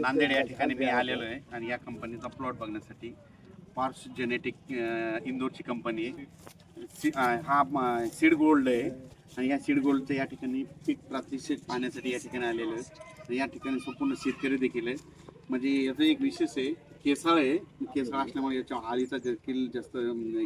नांदेड या ठिकाणी मी आलेलो आहे आणि या कंपनीचा प्लॉट बघण्यासाठी पार्स जेनेटिक इंदोरची कंपनी आहे. सी- हा सीड गोल्ड आहे. आणि या सीड गोल्डचं या ठिकाणी पीक प्रात्यक्षिक पाहण्यासाठी या ठिकाणी आलेलं आहे. आणि या ठिकाणी संपूर्ण शेतकरी देखील आहे. म्हणजे याचं एक विशेष आहे केसाळ आहे. केसाळ असल्यामुळे याच्या आळीचा देखील जास्त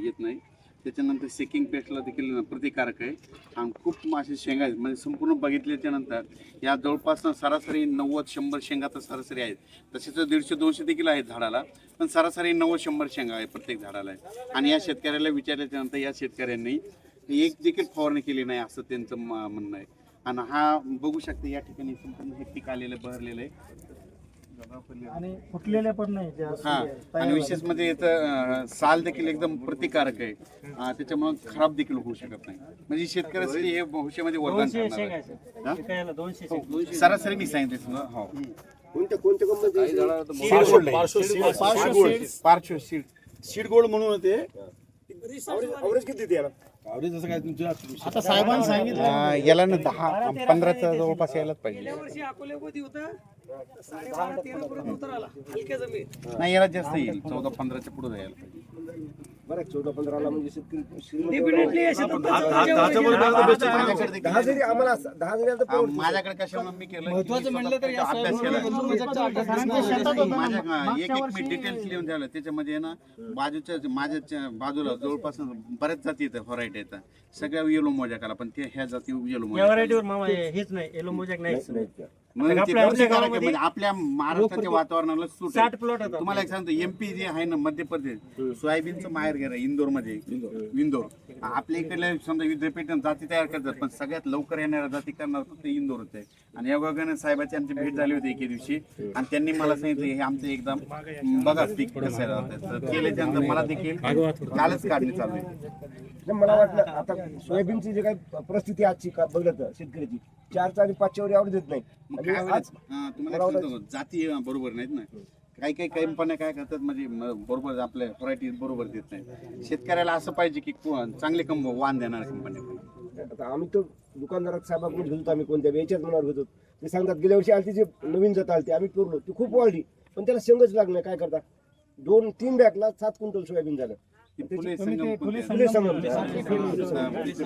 येत नाही. त्याच्यानंतर सेकिंग पेस्टला देखील प्रतिकारक आहे. आणि खूप मासे शेंगा आहेत. म्हणजे संपूर्ण बघितल्याच्यानंतर या जवळपास सरासरी नव्वद शंभर शेंगा तर सरासरी आहेत. तसेच दीडशे दोनशे देखील आहेत झाडाला. पण सरासरी नव्वद शंभर शेंगा आहे प्रत्येक झाडाला आहे आणि या शेतकऱ्याला विचारल्याच्यानंतर या शेतकऱ्यांनी एक देखील फवारणी केली नाही असं त्यांचं म- म्हणणं आहे. आणि हा बघू शकते या ठिकाणी संपूर्ण हे पीक आलेलं बहरलेलं आहे. आणि फुटलेले पण नाही जे असं हा आणि विशेष म्हणजे याचं अं, साल देखील एकदम प्रतिकारक आहे. अं, त्याच्यामुळे खराब देखील होऊ शकत नाही. म्हणजे शेतकऱ्यासाठी हे भविष्यामध्ये वरदान दोनशे ठरणार आहे. शेंगायचं हा? दोनशे. सरासरी मी सांगितले समजा हो. कोणत्या कोणत्या पार्श्व सीड सीड गोल्ड म्हणून ते. अवरेज किती आता साहेबांनी सांगितलं. याला ना दहा पंधराचा जवळपास यायलाच पाहिजे. नाही याला जास्त येईल. चौदा पंधराच्या पुढे जायला पाहिजे. बरं चौदा पंधराला म्हणजे शेतकरी श्रीमंत माझ्याकडे दहा जरी आम्हाला दहा जरी आलं तर आ, परवडतं. माझ्याकडे कशामुळे मी केलं? महत्वाचं म्हणलं तर अभ्यास केला. माझ्या हा, एक एक मी डिटेल्स लिहून ठेवलं त्याच्यामध्ये ना बाजूच्या माझ्या बाजूला जवळपास बऱ्याच जाती येतात व्हरायटी येतात. सगळ्या येलो मोजा काला पण ते ह्या जाती येलो मोजा व्हरायटीवर मामा हे- हेच नाही येलो मोजॅक नाहीच. ते आपल्या- आपल्या आहे. म्हणजे आपल्या महाराष्ट्राच्या वातावरणाला सूट साठ आहे. प्लॉट होता तुम्हाला एक सांगतो एमपी जे आहे ना मध्य प्रदेश सोयाबीनचं माहेर घर इंदोर. मध्ये इंदोर. आपल्या इकडल्या समजा विद्यापीठ जाती तयार करतात पण सगळ्यात लवकर येणाऱ्या जाती करणार तर ते इंदोरच आहे. आणि या वगैरे साहेबाची आमची भेट झाली होती एके दिवशी. आणि त्यांनी मला सांगितलं हे आमचं एकदम बघा पीक कसं राहतं तर मला देखील कालच काढणी चालू आहे. नाही, मला वाटलं आता सोयाबीनची जे काही परिस्थिती आजची का बघलं तर शेतकऱ्याची चारचा आणि पाचच्या वर आवड देत नाही. काय होतं? हा, तुम्हाला एक सांगतो, जाती बरोबर नाहीत ना. काही काही कंपन्या काय करतात म्हणजे म- बरोबर आपल्या व्हरायटी बरोबर देत नाही शेतकऱ्याला असं पाहिजे की को- चांगले कंप वाण देणार कंपन्या आता आम्ही तर दुकानदारात साहेबाकडून घेतो आम्ही कोणत्या याच्याच मनावर घेतो ते सांगतात गेल्या वर्षी आलती जे नवीन जात आलती आम्ही पेरलो. ती खूप वाढली. पण त्याला शेंगच लागलं काय करता? दोन तीन बॅगला सात क्विंटल सोयाबीन झालं. कोणते? फुले संगम.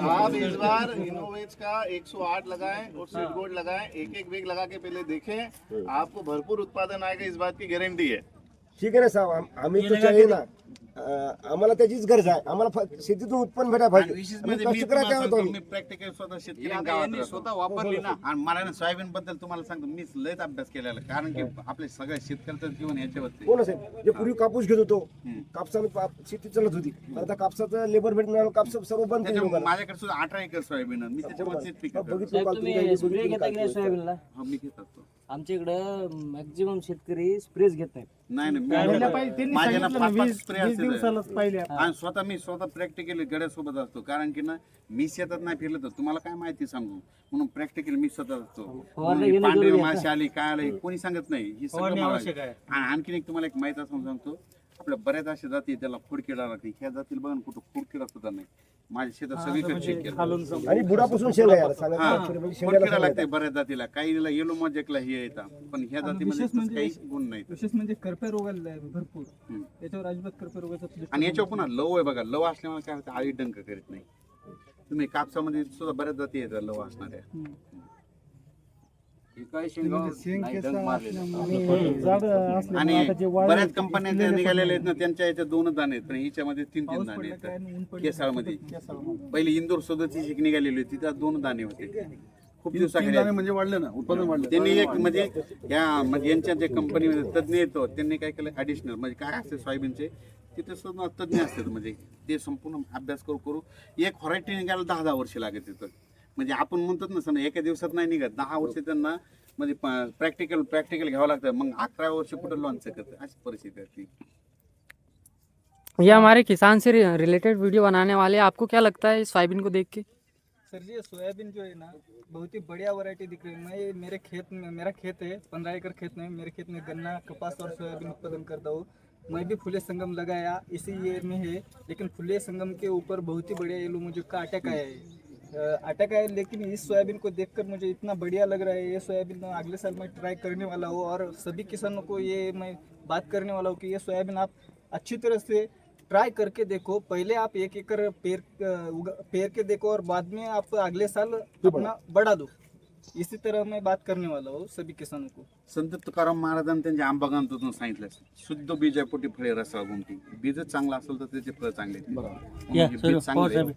आप इस बार इनोवेज का 108 लगाएँ और स्विच बोर्ड लगाएँ एक एक बेग लगा के पहले देखें आपको भरपूर उत्पादन आएगा इस बात की गारंटी है। ठीक है ना साहब हमें तो चाहिए ना। आम्हाला त्याचीच गरज आहे. आम्हाला शेतीतून उत्पन्न भेटायला आणि पाहिजे. म्हणजे प्रॅक्टिकल स्वतः शेतकरी स्वतः वापरली ना आणि मला सोयाबीन बद्दल तुम्हाला सांगतो मी लयच अभ्यास केलेला. कारण की आपले सगळ्या शेतकऱ्याचं जीवन याच्यावरती कोण साहेब. जे पूर्वी कापूस घेत होतो पा- शेती चालत होती. आता कापसाचं लेबर भेटणार कापस सर्व बंद. माझ्याकडे सुद्धा अठरा एकर सोयाबीन आहे. मी हा, असतो. आमच्या इकडं मॅक्झिमम शेतकरी स्प्रेच घेत नाहीत. नाही नाही पहिल्या त्यांनी माझ्या ना सांगितलं ना पाच पाच वीस स्प्रे वीस असतील दिवसालाच पाहिले आणि स्वतः मी स्वतः प्रॅक्टिकली गड्यासोबत असतो. कारण की ना मी शेतात नाही फिरलं तर तुम्हाला काय माहिती सांगू? म्हणून प्रॅक्टिकल मी स्वतः असतो. म्हणून घेणं पांढरी माशी आली काय आली कोणी सांगत नाही. ही सगळं फवारणी मला आवश्यक आहे. आणि आणखीन एक तुम्हाला एक माहिती असं सांगतो. आपल्या बऱ्याच अशा जाती आहेत, त्याला खुडकिडा लागते ह्या जातील बघा ना कुठं खुडकिडा सुद्धा नाही. माझ्या शेतात सगळीकडे चेक केलं खालून सम- आणि बुडापासून शेंगा यायला सांगा हा म्हणजे शेंगाला खुडकिडा लागते. बऱ्याच जातीला. काहीला येलो मजेकला हे येतात पण ह्या जातीमध्ये तसं काही गुण नाही. विशेष म्हणजे करपे रोगाला आहे भरपूर. हम्म. याच्यावर अजिबात करपे रोगाचा आणि याच्यावर पुन्हा लव आहे बघा. लव असल्यामुळे काय होतं? आळी डंक करीत नाही. तुम्ही कापसामध्ये सुद्धा बऱ्याच जाती येतात लव असणाऱ्या. आणि झाड असल्यामुळे आणि आता जे वाळले बऱ्याच कंपन्या त्या निघालेल्या आहेत ना त्यांच्या याच्यात दोनच दाणे आहेत. पण हिच्यामध्ये तीन तीन दाणे आहेत. केसाळमध्ये. पहिली इंदोर सदतीची एक निघालेली होती त्यात दोन दाणे होते. खूप दिवसाखाली दाणे म्हणजे वाढलं ना उत्पादन वाढलं. त्यांनी एक म्हणजे या म्हणजे यांच्या जे कंपनीमध्ये तज्ज्ञ येतो त्यांनी काय केलं ॲडिशनल म्हणजे काय असते सोयाबीनचे तिथे सुद्धा तज्ज्ञ असतात म्हणजे ते संपूर्ण अभ्यास करू करू एक व्हरायटी निघायला दहा दहा वर्ष लागत तिथं. म्हणजे आपण म्हणतात ना समजा एका दिवसात नाही निघत दहा वर्ष त्यांना म्हणजे प्रॅक्टिकल प्रॅक्टिकल घ्यावं लागतं. मग अकरा वर्ष कुठं लॉन्च करतं अशी परिस्थिती असते ये हमारे किसान से रिलेटेड वीडियो बनाने वाले आपको क्या लगता है सोयाबीन को देख के? सर जी सोयाबीन जो है ना बहुत ही बढ़िया वैरायटी दिख रही है। मैं मेरे खेत में मेरा खेत है पंद्रह एकड़ खेत में मेरे खेत में गन्ना कपास और सोयाबीन उत्पादन करता हूँ। मैं भी फुले संगम लगाया इसी ईयर में है लेकिन फुले संगम के ऊपर बहुत ही बढ़िया येलो मुझे का अटैक आया है। अटैक आया लेकिन इस सोयाबीन को देखकर मुझे इतना बढ़िया लग रहा है ये सोयाबीन अगले साल मैं ट्राई करने वाला हूँ और सभी किसानों को ये मैं बात करने वाला हूँ कि ये सोयाबीन आप अच्छी तरह से ट्राई करके देखो। पहले आप एक एकड़ उगा- पेर के देखो और बाद में आप अगले साल अपना बढ़ा दो। इसी तरह मैं बात करने वाला हूँ सभी किसानों को। संत तुकाराम महाराजांनी त्यांच्या आंबागांतून सांगितलं शुद्ध बीजापोटी फळे रसाळ घुमती बीजच चांगलं असेल तर त्याचे फळ चांगले. म्हणजे बीज चांगलं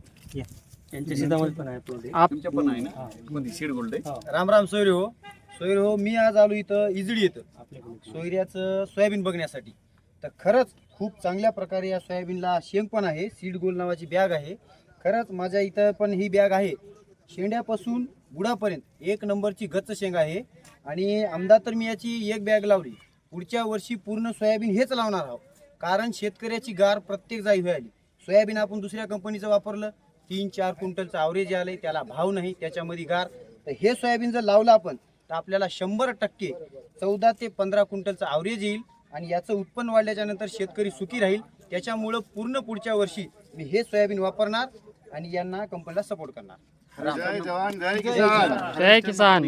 आहे. यांच्या शेतामध्ये पण आहे प्लॉट आप तुमच्या पण आहे ना? कोणती सीड गोल्ड आहे. राम राम सोयरे हो. सोयरे हो मी आज आलो इथं इजडी येतं. सोयऱ्याचं सोयाबीन बघण्यासाठी. तर खरंच खूप चांगल्या प्रकारे या सोयाबीनला शेंग पण आहे सीड गोल नावाची बॅग आहे. खरंच माझ्या इथं पण ही बॅग आहे. शेंड्यापासून बुडापर्यंत एक नंबरची गच्च शेंग आहे. आणि आमदा तर मी याची एक बॅग लावली. पुढच्या वर्षी पूर्ण सोयाबीन हेच लावणार आहोत. कारण शेतकऱ्याची गार प्रत्येक जागी व्हायली. सोयाबीन आपण दुसऱ्या कंपनीचं वापरलं तीन चार क्विंटलचं आवरेज आलंय त्याला भाव नाही त्याच्यामध्ये गार. तर हे सोयाबीन जर लावलं आपण तर आपल्याला शंभर टक्के चौदा ते पंधरा क्विंटलचं आवरेज येईल आणि याचं उत्पन्न वाढल्याच्या नंतर शेतकरी सुखी राहील. त्याच्यामुळं पूर्ण पुढच्या वर्षी मी हे सोयाबीन वापरणार आणि यांना कंपनीला सपोर्ट करणार. जय जवान जय किसान. जय किसान.